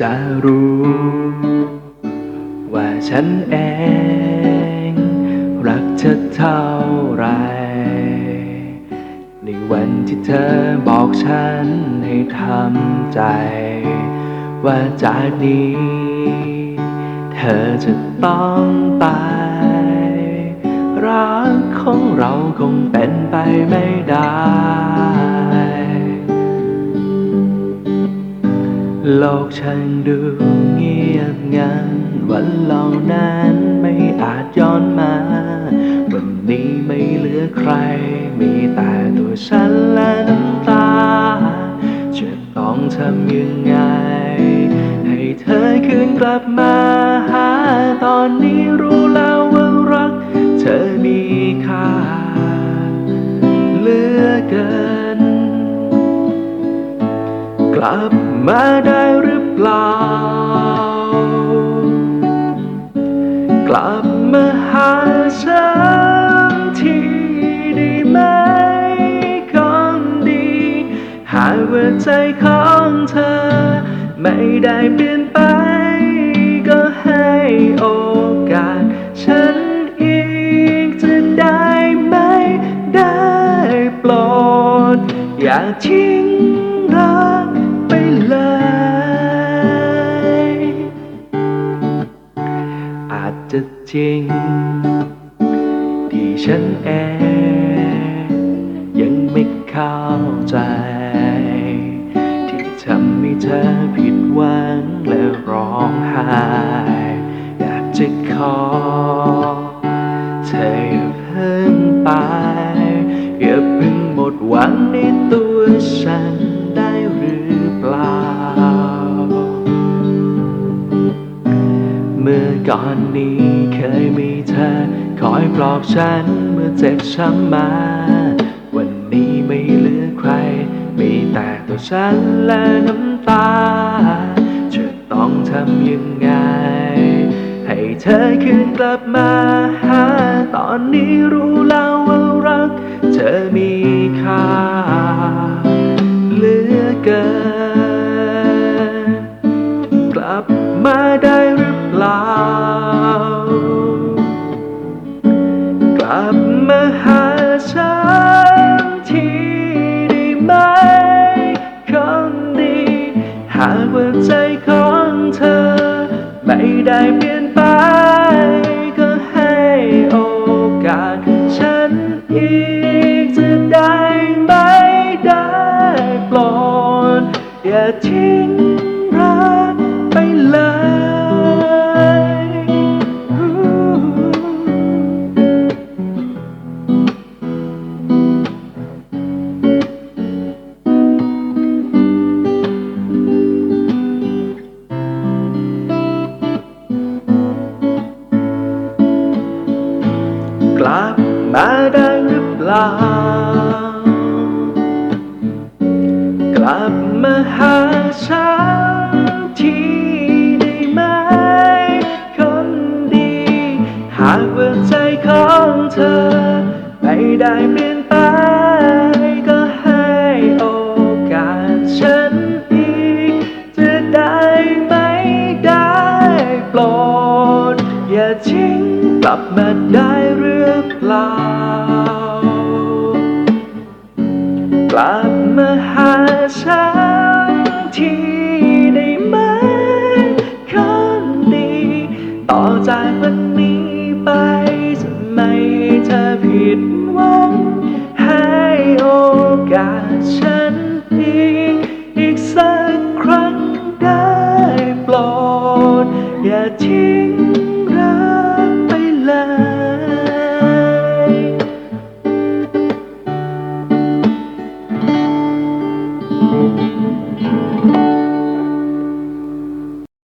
จะรู้ ว่าฉันเอง รักเธอเท่าไร ในวันที่เธอบอกฉันให้ทำใจ ว่าจากนี้ เธอจะต้องไปรักของเราคงเป็นไปไม่ได้ โลกช่างดูเงียบงันวันเหล่านั้นไม่อาจย้อนมา วันนี้ไม่เหลือใคร มีแต่ตัวฉันและน้ำตา จะต้องทำยังไง ให้เธอคืนกลับมาหา ตอนนี้รู้แล้วว่ารัก เธอมีค่าเหลือเกิน กลับ มาได้หรือเปล่า กลับมาหาฉันทีได้ไหมคนดี หากว่าใจของเธอ ไม่ได้เปลี่ยนไปก็ให้โอ จริง ที่ฉันเองยังไม่เข้าใจ ที่ทำให้เธอผิดหวังและร้องไห้ อยากจะขอ เธออย่าเพิ่งไป อย่าเพิ่งหมดหวังในตัวฉัน ก่อนนี้เคยมีเธอ คอยปลอบฉันเมื่อเจ็บช้ำมา วันนี้ไม่เหลือใคร มีแต่ตัวฉันและน้ำตา จะต้องทำยังไง ให้เธอคืนกลับมาหา ตอนนี้รู้แล้วว่ารัก เธอมีค่าเหลือเกิน หาฉันทีได้ไหม คนดี หากว่าใจของเธอ ไม่ได้เปลี่ยนไป ก็ให้โอกาสฉันอีกจะได้ไหมได้โปรดอย่าทิ้ง กลับมาได้หรือเปล่า กลับมาหาฉันทีได้ไหม คนดี หากว่าใจของเธอ ไม่ได้เปลี่ยนไปก็ให้โอกาสฉันอีก จะได้ไหมได้โปรดอย่าทิ้ง กลับมาได้หรือเปล่า กลับมาหาฉันทีได้ไหมคนดี ต่อจากวันนี้ไปจะไม่เธอผิดหวัง ให้โอกาสฉันอี